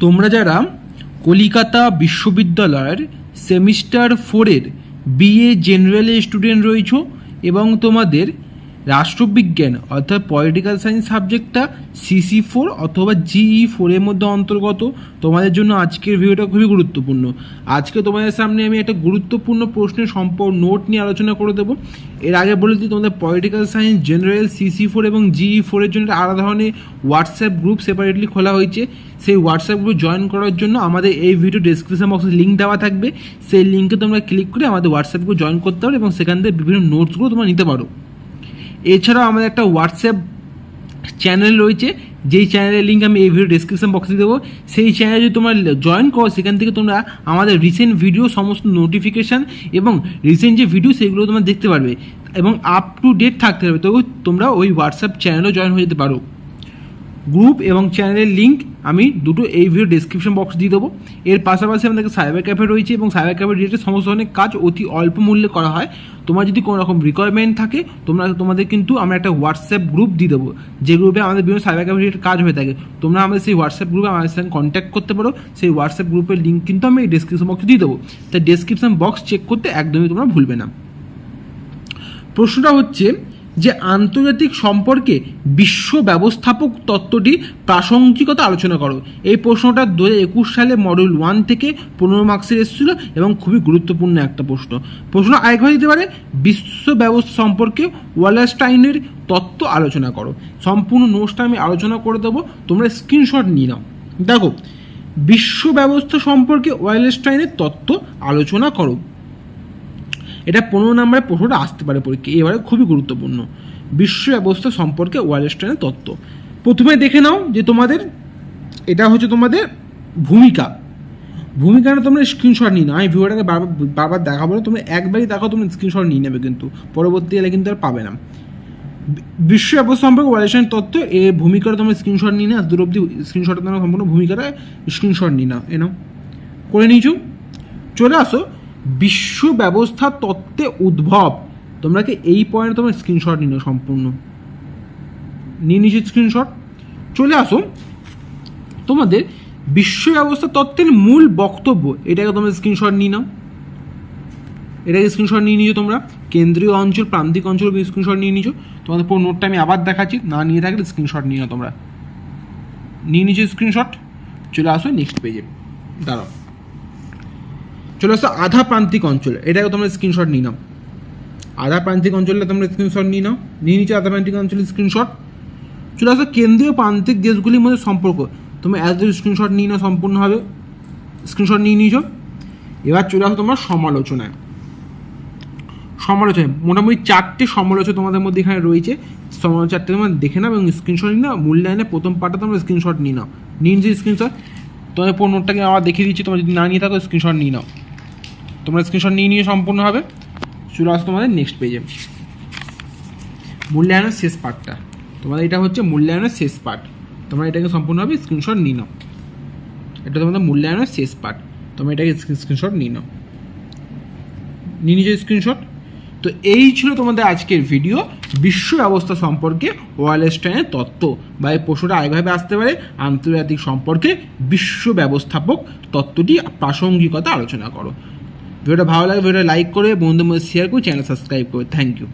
তোমরা যারা কলিকাতা বিশ্ববিদ্যালয়ের সেমিস্টার ফোরের বিএ জেনারেল স্টুডেন্ট রয়েছ এবং তোমাদের রাষ্ট্রবিজ্ঞান, অর্থাৎ পলিটিক্যাল সায়েন্স সাবজেক্টটা সিসি ফোর অথবা জিই ফোরের মধ্যে অন্তর্গত। তোমাদের জন্য আজকের ভিডিওটা খুবই গুরুত্বপূর্ণ। আজকে তোমাদের সামনে আমি একটা গুরুত্বপূর্ণ প্রশ্নের সম্পর্ক নোট নিয়ে আলোচনা করে দেবো। এর আগে বলে দিই, তোমাদের political science general CC four এবং জিই ফোরের জন্য একটা আলাদা ধরনের হোয়াটসঅ্যাপ গ্রুপ সেপারেটলি খোলা হয়েছে। সেই হোয়াটসঅ্যাপ গ্রুপ জয়েন করার জন্য আমাদের এই ভিডিও ডেসক্রিপশন বক্সে লিঙ্ক দেওয়া থাকবে। সেই লিঙ্কে তোমরা ক্লিক করে আমাদের হোয়াটসঅ্যাপ গ্রুপ জয়েন করতে পারো এবং সেখান থেকে বিভিন্ন নোটসগুলো তোমরা নিতে পারো। এছাড়াও আমাদের একটা হোয়াটসঅ্যাপ চ্যানেল রয়েছে, যেই চ্যানেলের লিঙ্ক আমি এই ভিডিও ডিসক্রিপশন বক্সে দেবো। সেই চ্যানেলে যদি তোমরা জয়েন করো, সেখান থেকে তোমরা আমাদের রিসেন্ট ভিডিও সমস্ত নোটিফিকেশান এবং রিসেন্ট যে ভিডিও সেগুলো তোমরা দেখতে পারবে এবং আপ টু ডেট থাকতে হবে। তো তোমরা ওই হোয়াটসঅ্যাপ চ্যানেলেও জয়েন হয়ে যেতে পারো। গ্রুপ এবং চ্যানেলের লিঙ্ক আমি দুটো এই ভিডিও ডিসক্রিপশন বক্স দিয়ে দেবো। এর পাশাপাশি আমাদের সাইবার ক্যাফে রয়েছে এবং সাইবার ক্যাফে রিলেটেড সমস্ত ধরনের কাজ অতি অল্প মূল্যে করা হয়। তোমার যদি কোনো রকম রিকোয়ারমেন্ট থাকে, তোমরা, তোমাদের কিন্তু আমরা একটা হোয়াটসঅ্যাপ গ্রুপ দিয়ে দেবো, যে গ্রুপে আমাদের বিভিন্ন সাইবার ক্যাফে রিলেটেড কাজ হয়ে থাকে। তোমরা আমাদের সেই হোয়াটসঅ্যাপ গ্রুপে আমাদের সঙ্গে কন্ট্যাক্ট করতে পারো। সেই হোয়াটসঅ্যাপ গ্রুপের লিঙ্ক কিন্তু আমি এই ডিসক্রিপশন বক্সে দিয়ে দেবো। তাই ডিসক্রিপশন বক্স চেক করতে একদমই তোমরা ভুলবে না। প্রশ্নটা হচ্ছে যে আন্তর্জাতিক সম্পর্কে বিশ্ব ব্যবস্থাপক তত্ত্বটি প্রাসঙ্গিকতা আলোচনা করো। এই প্রশ্নটা দু একুশ সালে মডেল ওয়ান থেকে পনেরো মার্কসের এসেছিল এবং খুবই গুরুত্বপূর্ণ একটা প্রশ্ন। প্রশ্ন আরেকভাবে দিতে পারে, বিশ্ব ব্যবস্থা সম্পর্কে ওয়ালাস্টাইনের তত্ত্ব আলোচনা করো। সম্পূর্ণ নোটসটা আমি আলোচনা করে দেবো, তোমরা স্ক্রিনশট নিয়ে নাও। দেখো, বিশ্ব ব্যবস্থা সম্পর্কে ওয়ালেস্টাইনের তত্ত্ব আলোচনা করো। এটা পনেরো নম্বরে প্রশ্নটা আসতে পারে পরীক্ষা এবারে খুবই গুরুত্বপূর্ণ। বিশ্ব ব্যবস্থা সম্পর্কে ওয়ালেস্টাইনের তত্ত্ব। প্রথমে দেখে নাও যে তোমাদের, এটা হচ্ছে তোমাদের ভূমিকা। ভূমিকাটা তোমরা স্ক্রিনশট নিয়ে নাও। আমি ভিডিওটাকে বারবার বারবার দেখাবো না। তোমরা একবারই দেখো, তোমরা স্ক্রিনশট নিয়ে নেবে কিন্তু। পরবর্তীকালে কিন্তু আর পাবে না। বিশ্ব ব্যবস্থা সম্পর্কে ওয়ালেস্টাইন তত্ত্ব, এ ভূমিকাটা তোমরা স্ক্রিনশট নিয়ে নাও। দূর অব্দি স্ক্রিনশটে তোমরা সম্পূর্ণ ভূমিকাটা স্ক্রিনশট নিয়ে নাও। এ নাও। করে নিয়েছো? চলে আসো। বিশ্ব ব্যবস্থা তত্ত্বে উদ্ভব। তোমরা কি এই পয়েন্টে তোমরা স্ক্রিনশট নিয়ে নাও সম্পূর্ণ? নিয়ে নিয়েছো স্ক্রিনশট চলে আসো। তোমাদের বিশ্ব ব্যবস্থা তত্ত্বের মূল বক্তব্য, এটাকে তোমরা স্ক্রিনশট নিয়ে নাও। এটাকে স্ক্রিনশট নিয়ে নিয়েছো তোমরা। কেন্দ্রীয় অঞ্চল, প্রান্তিক অঞ্চল স্ক্রিনশট নিয়ে নিয়েছো। তোমাদের পুরো নোটটা আমি আবার দেখাচ্ছি। না নিয়ে থাকলে স্ক্রিনশট নিয়ে নাও তোমরা। নিয়ে নিয়েছো স্ক্রিনশট চলে আসো নেক্সট পেজে দাঁড়াও। চলে আসো আধা প্রান্তিক অঞ্চল। এটাকে তোমরা স্ক্রিনশট নিয়ে নাও। আধা প্রান্তিক অঞ্চলে তোমরা স্ক্রিনশট নিয়ে নাও। নিয়ে নিচ্ছ আধা প্রান্তিক অঞ্চলের স্ক্রিনশট চলে আসো কেন্দ্রীয় প্রান্তিক দেশগুলির মধ্যে সম্পর্ক। তুমি এত স্ক্রিনশট নিয়ে নাও সম্পূর্ণভাবে। স্ক্রিনশট নিয়ে নিয়েছো। এবার চলে আসো তোমার সমালোচনায়। সমালোচনা মোটামুটি চারটে সমালোচনা তোমাদের মধ্যে এখানে রয়েছে। চারটে তোমরা দেখে নাও এবং স্ক্রিনশট নিয়ে নাও। মূল্যায়নে প্রথম পার্টটা তোমরা স্ক্রিনশট নিয়ে নাও। নিয়ে নিচ্ছি স্ক্রিনশট তোমাদের পুরো নোটটাকে আবার দেখিয়ে দিচ্ছি। তোমরা যদি না নিয়ে থাকো স্ক্রিনশট নিয়ে নাও। তোমরা স্ক্রিনশট নিয়ে নিয়ে সম্পূর্ণ হবে। চলে আসো তোমাদের নেক্সট পেজে মূল্যায়নের শেষ পার্টটা তোমাদের এটা হচ্ছে মূল্যায়নের শেষ পার্ট তোমরা এটাকে সম্পূর্ণভাবে স্ক্রিনশট নিয়ে নাও। এটা তোমাদের মূল্যায়নের শেষ পার্ট তোমরা এটাকে স্ক্রিনশট নিয়ে নাও। নিয়ে নিয়েছো স্ক্রিনশট তো এই ছিল তোমাদের আজকের ভিডিও বিশ্ব ব্যবস্থা সম্পর্কে ওয়ালেস্টাইনের তত্ত্ব। বা এই প্রশ্নটা আরেকভাবে আসতে পারে। আন্তর্জাতিক সম্পর্কে বিশ্ব ব্যবস্থাপক তত্ত্বটি প্রাসঙ্গিকতা আলোচনা করো। ভিডিওটা ভালো লাগে ভিডিওটা লাইক করে বন্ধুদের মধ্যে শেয়ার করে চ্যানেল সাবস্ক্রাইব করে থ্যাংক ইউ